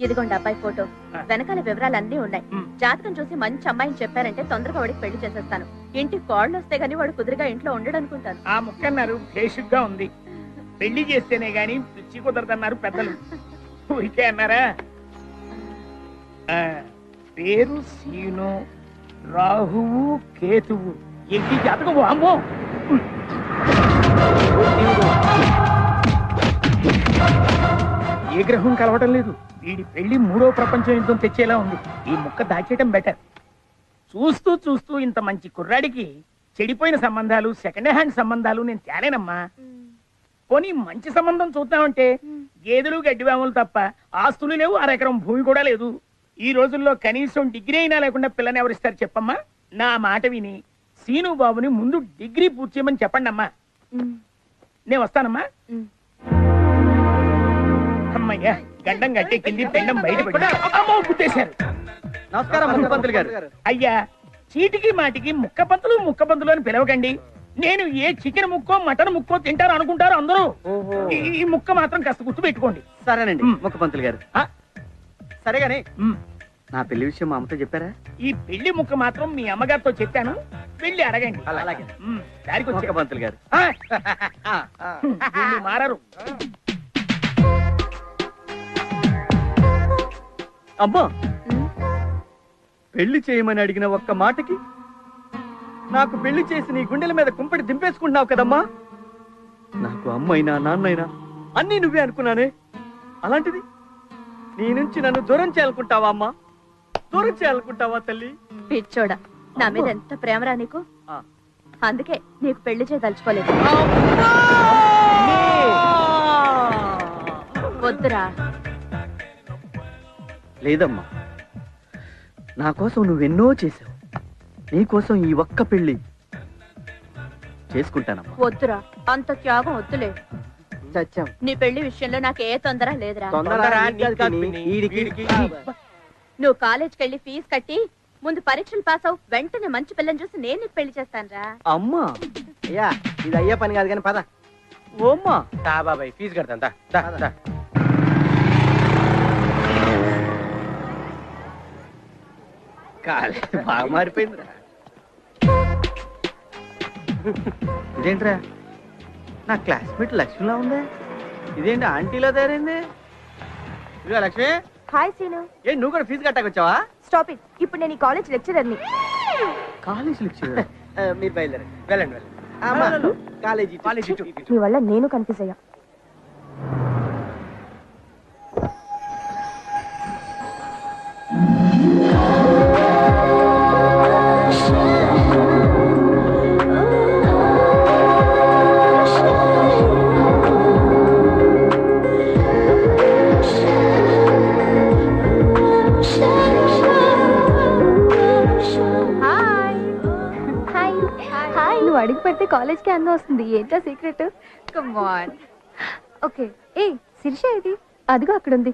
ఇదిగోండి అబ్బాయి ఫోటో. వెనకాల వివరాలు అన్నీ ఉన్నాయి. జాతకం చూసి మంచి అమ్మాయిని చెప్పారంటే తొందరగా వాడికి పెళ్ళి చేసేస్తాను. ఇంటికి కోళ్ళు వస్తే గానీ వాడు కుదురుగా ఇంట్లో ఉండడు అనుకుంటాను ఆ ముక్కన్నారు బేసిక్గా ఉంది. పెళ్ళి చేస్తేనే గాని పిచ్చి కుదరదన్నారు పెద్దలు. ఊరికే అన్నారా? ఆ, పేరు సీను రాహువు కేతువు. ఏంటి జాతకం? అమ్మో ఏ గ్రహం కలవటం లేదు. వీడి పెళ్ళి మూడో ప్రపంచం యుద్ధం తెచ్చేలా ఉంది. ఈ ముక్క దాచేయటం బెటర్ చూస్తూ చూస్తూ ఇంత మంచి కుర్రాడికి చెడిపోయిన సంబంధాలు సెకండ్ హ్యాండ్ సంబంధాలు నేను తేలేనమ్మా. పోనీ మంచి సంబంధం చూద్దామంటే గేదెలు గడ్డివాములు తప్ప ఆస్తులు లేవు అరెకరం భూమి కూడా లేదు. ఈ రోజుల్లో కనీసం డిగ్రీ అయినా లేకుండా పిల్లని ఎవరిస్తారు చెప్పమ్మా? నా మాట విని సీను బాబుని ముందు డిగ్రీ పూర్తి చేయమని చెప్పండి అమ్మా. నేను వస్తానమ్మా. అమ్మయ్యా గడ్డం గట్టెక్కింది పెండం బయట పడింది. అమ్మో గుద్దేశారు నమస్కారం ముఖ్యమంత్రి గారు. అయ్యా చీటికి మాటికి ముక్క పంతులు ముక్క పంతులు అని పిలవకండి. నేను ఏ చికెన్ ముక్కో మటన్ ముక్కో తింటారు అనుకుంటారు అందరూ. ఈ- ముక్క మాత్రం కాస్త గుర్తు పెట్టుకోండి. సరేనండి మ్. ముఖ్యమంత్రి గారు. ఆ? సరేగాని మ్. నా పెళ్ళి విషయం మా అమ్మతో చెప్పారా? ఈ పెళ్ళి ముక్క మాత్రం మీ అమ్మగారితో చెప్పాను. వెళ్ళి అడగండి. అలాగే. దారికి వచ్చే ముఖ్యమంత్రి గారు. మారరు. అమ్మా. పెళ్ళి చేయమని అడిగిన ఒక్క మాటకి నాకు పెళ్ళి చేసి నీ గుండెల మీద కుంపటి దింపేసుకుంటున్నావు కదమ్మా? నాకు అమ్మైనా నాన్నైనా అన్నీ నువ్వే అనుకున్నానే. అలాంటిది నీ నుంచి నన్ను దూరం చేయాలనుకుంటావా అమ్మా? దూరం చేయాలనుకుంటావా తల్లి? పిచ్చోడా నా మీద ఎంత ప్రేమరా నీకు? ఆ. అందుకే నీకు పెళ్ళి చేయదలుచుకోలేదు. వద్దురా. లేదమ్మా. నా కోసం నువ్వెన్నో చేసావు నీ కోసం ఈ ఒక్క పెళ్ళి చేసుకుంటానమ్మా. వద్దురా అంత త్యాగం వద్దులే. చచ్చాం నీ పెళ్ళి విషయంలో నాకు ఏ తొందర లేదురా. నువ్వు కాలేజ్కి వెళ్ళి ఫీజు కట్టి ముందు పరీక్షలు పాస్ అవు వెంటనే మంచి పిల్లని చూసి నేను నీకు పెళ్ళి చేస్తానురా. అమ్మా. అయ్యా ఇది అయ్యే పని కాదు కానీ పద. ఓమ్మా. దా బాబాయ్ ఫీజు కడతాను దా, దా, కాలే బాగా మారిపోయిందిరా. ఇదేంట్రా? నా క్లాస్మేట్ లక్ష్మిలా ఉందే? ఇదేంటి ఆంటీలో తయారైంది? ఇదిగో లక్ష్మి. Hi scene. ఏ నువ్వు కూడా ఫీజు కట్టకొచ్చావా స్టాప్ ఇట్. ఇప్పుడు నేను ఈ కాలేజ్ లెక్చరర్ని. కాలేజ్ లెక్చర్ ఆ, మీరు బయలుదేరండి. వెళ్ళండి వెళ్ళండి. College college. నీ వల్ల నేను కన్ఫ్యూజ్ అయ్యా. పెడితే కాలేజ్కి అందం వస్తుంది. ఏంటో సీక్రెట్ కమ్ ఆన్ ఓకే. ఏ శిరీష ఇది అదిగో అక్కడ ఉంది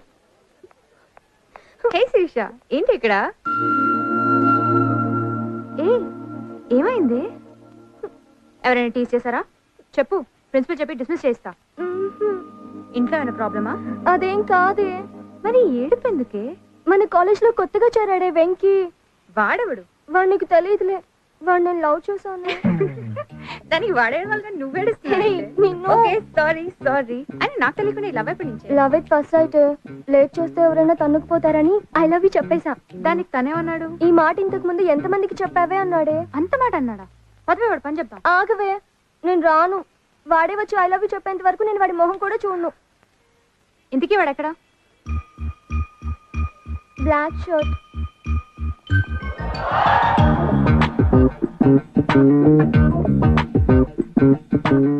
హే శిరీష ఏంటి ఇక్కడ? ఏ ఏమైంది? ఎవరైనా టీచ్ చేశారా? చెప్పు ప్రిన్సిపల్ చెప్పి డిస్మిస్ చేస్తా ఇంట్లో ఏమైనా ప్రాబ్లమా? అదేం కాదే. మరి ఏడుపు ఎందుకే? మన కాలేజ్లో కొత్తగా చేరాడే వెంకీ. వాడెవడు? వాడు నీకు తెలియదులే. వాడు నేను లవ్ చేశాను. దానికి వాడేయడం వల్ల నిన్ను. Okay sorry sorry. అని నాకు తెలియకుండా లవ్ నుంచి. Love it first sight. Late చేస్తే ఎవరైనా తన్నుకుపోతారని ఐ లవ్ యూ చెప్పేశా. దానికి తనేమన్నాడు ఈ మాట ఇంతకు ముందు ఎంత మందికి చెప్పావే అన్నాడే. అంత మాట అన్నాడా? పదవి వాడు పని చెప్తాం ఆగవే నేను రాను. వాడే వచ్చి ఐ లవ్ యూ చెప్పేంత వరకు నేను వాడి మొహం కూడా చూడను. ఇంతకీ వాడు ఎక్కడ? Black shirt.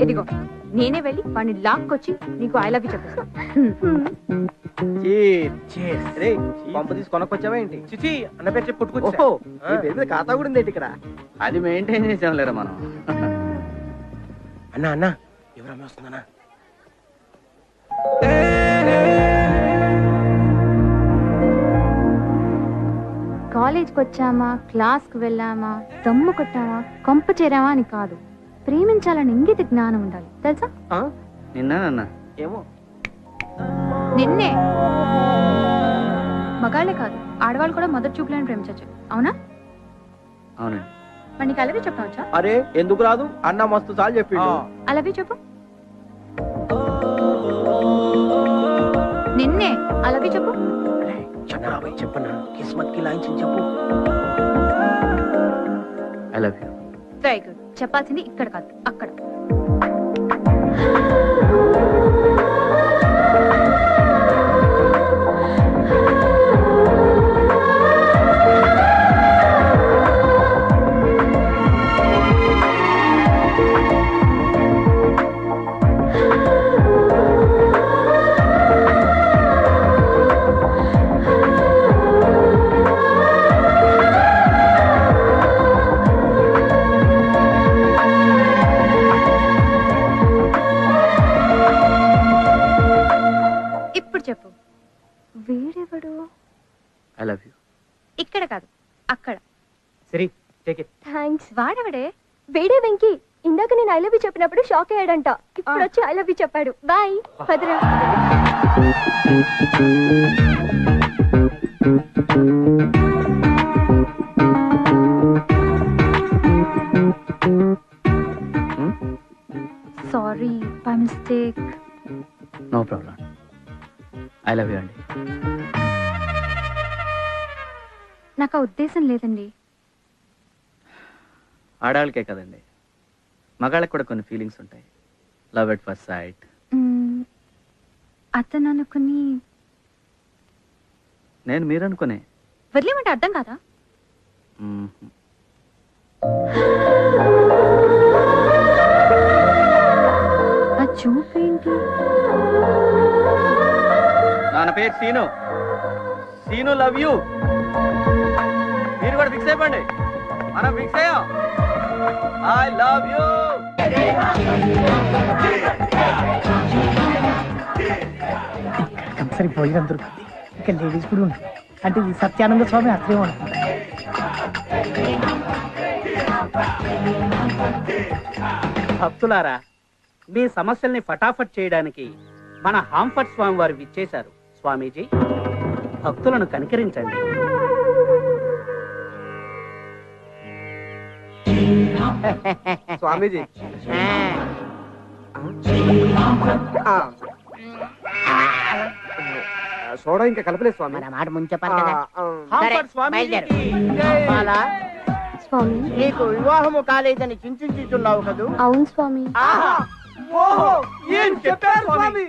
ఇదిగో నేనే వెళ్ళి వాడిని లాక్కొచ్చి నీకు ఐ లవ్ యూ చెప్పేస్తా Cheers. రేయ్, పంప తీసి కొనకొచ్చావా ఏంటి? చిచి అన్న పేరు చెప్పి పుట్టుకొచ్చా ఓహో నీ పేరు మీద ఖాతా కూడా ఉంది ఏంటి ఇక్కడ? అది మెయింటైన్ చేసాం లేరా మనం? అన్నా అన్నా ఎవరమ్మ వస్తుందన్నా కాలేజ్కి వచ్చామా? క్లాస్కి వెళ్ళామా? దమ్ము కొట్టామా? కొంప చేరామా అని కాదు. ప్రేమించాలని ఇంగిత జ్ఞానం ఉండాలి. తెలుసా? నిన్న ఏమో. నిన్నే? మగాళ్ళే కాదు. ఆడవాళ్ళు కూడా మొదటి చూపులను ప్రేమించవచ్చు అవునా? అవునండి మరి నీకు అలాగే చెప్పడం వచ్చా? అరే ఎందుకు రాదు? అన్న మస్తు సార్లు చెప్పిండు. అలాగే చెప్పు. నిన్నే? అలాగే చెప్పు. చంద్రబాబు చెప్పన్నా కిస్మత్కి లాయించి చెప్పు. I love you very good చెప్పాల్సింది ఇక్కడ కాదు అక్కడ. ఇక్కడ కాదు అక్కడ. సరే టేక్ ఇట్ థ్యాంక్స్ వాడెవడే? వేడే వెంకి ఇందాక నేను ఐ లవ్ యూ చెప్పినప్పుడు షాక్ అయ్యాడంట. ఇప్పుడు వచ్చి ఐ లవ్ యూ చెప్పాడు. Boy Bhadra sorry by mistake no problem I love you అండి నాకు ఆ ఉద్దేశం లేదండి. ఆడవాళ్ళకే కదండి. మగాళ్ళకి కూడా కొన్ని ఫీలింగ్స్ ఉంటాయి. లవ్ ఎట్ ఫస్ట్ సైట్ అతను అనుకుని నేను మీరు అనుకునే వదిలేమంటే అర్థం కాదా. ఆ చూపేంటి నాన్న పేరు సీను. సీను లవ్ యూ మీరు కూడా ఫిక్స్ అయిపోండి. మనం ఫిక్స్ అయ్యాం. ఐ లవ్ యూ కంపల్సరీ భోజనం దొరుకుతుంది ఇక లేడీస్ కూడా ఉంటుంది అంటే ఈ సత్యానంద స్వామి అర్థం అనుకుంటా భక్తులారా మీ సమస్యల్ని ఫటాఫట్ చేయడానికి మన హాంఫట్ స్వామి వారు విచ్చేశారు. స్వామీజీ భక్తులను కనికరించండి. స్వామీజీ. సోడా ఇంకా కలపలేదు స్వామి. మన మాట ముందు చెప్పాలి కదా. బాలా, స్వామి. నీకు వివాహము కాలేదని చింతించుతున్నావు కదూ? అవును స్వామి. ఆహా! ఓహో! ఏం చెప్పారు స్వామి?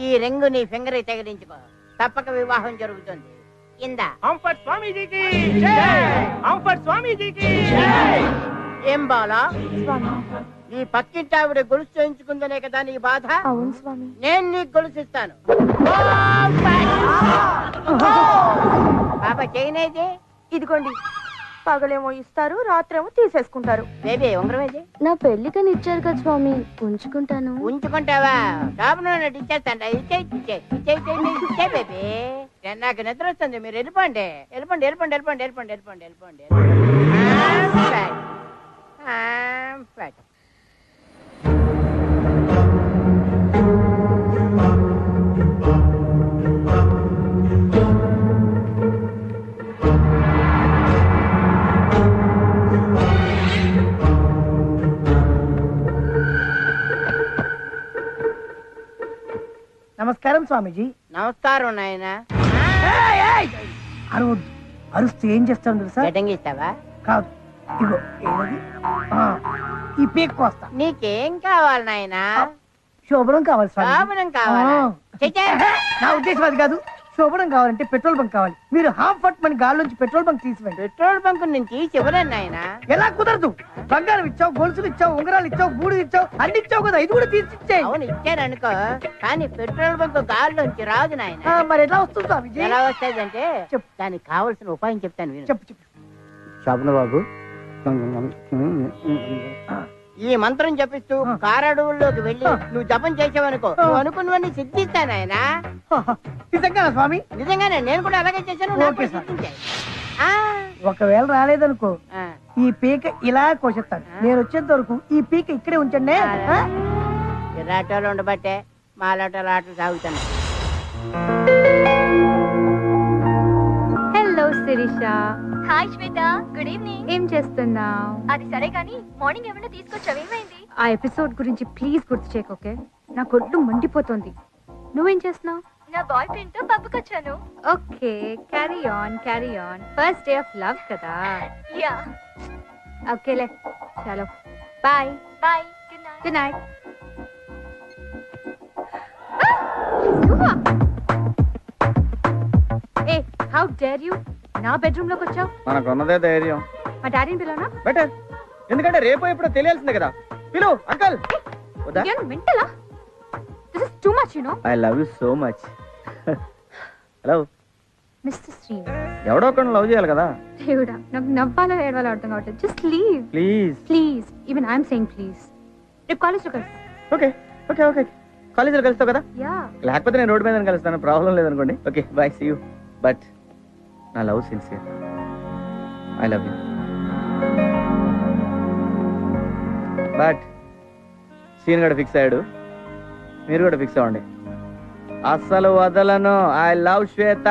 ఈ రింగు నీ ఫింగర్ తగిలించుకో తప్పక వివాహం జరుగుతుంది. ఇందా హంపట్ స్వామీజీకి జై! హంపట్ స్వామీజీకి జై! ఏం బాలా? స్వామి. ఈ పక్కింటి ఆవిడ గొలుసు చేయించుకుందనే కదా నీ బాధ? అవును స్వామి. నేను నీకు గొలుసిస్తాను పాప చేయనేది ఇదిగోండి. పగలేమో ఇస్తారు రాత్రేమో తీసేసుకుంటారు. బేబీ ఉంగరమేది నా పెళ్ళికని ఇచ్చారు కదా స్వామి. ఉంచుకుంటాను. ఉంచుకుంటావా? షాపులో ఇచ్చేస్తాంట ఇచ్చే ఇచ్చే ఇచ్చే ఇచ్చే బేబీ. నేను నాకు నిద్ర వస్తుంది మీరు వెళ్ళిపోండి. వెళ్ళిపోండి వెళ్ళిపోండి వెళ్ళిపోండి వెళ్ళిపోండి వెళ్ళిపోండి వెళ్ళిపోండి. నమస్కారం స్వామీజీ. నమస్కారం నాయన. అరవద్దు అరుస్తూ ఏం చేస్తాను తెలుసా? ఇస్తావా కాదు. ఇగో ఆ, ఈ పీక్ కోస్తా. నీకేం కావాలి నాయనా? శోభనం కావాలి స్వామి. శోభనం కావాలా. నా ఉద్దేశం అది కాదు. శోభనం కావాలంటే పెట్రోల్ బంక్ కావాలి. మీరు హాఫ్ ఫట్ మన గాల్లోంచి పెట్రోల్ బంక్ తీసివేయండి. పెట్రోల్ బంక్ నుంచి ఎలా కుదరదు? బంగారం ఇచ్చావు గొలుసులు ఇచ్చావు ఉంగరాలు ఇచ్చావు బూడి ఇచ్చావు అన్ని ఇచ్చావు కదా ఇది కూడా తీసి ఇచ్చేయి అవును ఇచ్చారనుకో కానీ పెట్రోల్ బంక్ గాల్లోంచి రాదు నాయన. మరి ఎలా వస్తుంది స్వామిజీ? ఎలా వస్తాదంటే చెప్పు. దానికి కావలసిన ఉపాయం చెప్తాను విను. చెప్పు చెప్పు. శోభన బాబు. ఈ మంత్రం జపిస్తూ. కారడవుల్లోకి వెళ్ళి. నువ్వు జపం చేసావనుకో. నువ్వు అనుకున్నవన్నీ సిద్ధిస్తాను ఆయన నిజంగా స్వామి నిజంగానే నేను కూడా అలాగే చేశాను నాకు ఓకే కూడా సార్. సిద్ధించాయి. ఆ, ఒకవేళ రాలేదనుకో. ఈ పీక ఇలా కోసేస్తాను నేను వచ్చేంత వరకు ఈ పీక ఇక్కడే ఉంచండి ఆ? కిరాటోలు ఉండబట్టే మాలాటోలు ఆటలు సాగుతున్నాయి hello Sirisha hi Swetha good evening ఏం చేస్తున్నావు? అది సరే కానీ మార్నింగ్ ఏమైనా తీసుకొచ్చావు? ఏమైంది? ఆ ఎపిసోడ్ గురించి ప్లీజ్ గుర్తు చేయకు ఓకే నా కొట్టు మండిపోతుంది. నువ్వేం చేస్తున్నావు? నా బాయ్ ఫ్రెండ్తో పబ్బుకొచ్చాను okay carry on carry on first day of love కదా? యా ఓకేలే చలో. Bye bye good night good night A how dare you నా బెడ్రూమ్లోకి వచ్చావు? మనకున్నదే ధైర్యం. మా డాడీని పిలవనా? బెటర్ ఎందుకంటే రేపో ఎప్పుడో తెలియాల్సిందే కదా. పిలు అంకల్ వద్దా? నేను మెంటలా? This is too much you know I love you so much hello mister Srinu ఎవడో ఒకరిని లవ్ చేయాలి కదా. దేవుడా నాకు నవ్వాలో ఏడవాలో అర్థం కావట్లేదు. Just leave please please even I'm saying please రేపు కాలేజ్లో కలుస్తాం. ఓకే ఓకే ఓకే కాలేజీలో కలుస్తావు కదా? యా లేకపోతే నేను రోడ్డు మీద కలుస్తాను. ప్రాబ్లం లేదనుకోండి. Okay bye see you but నా love sincere. I love you. But scene కూడా ఫిక్స్ అయ్యాడు. మీరు కూడా ఫిక్స్ అవ్వండి. అస్సలు వదలను. I love Shweta.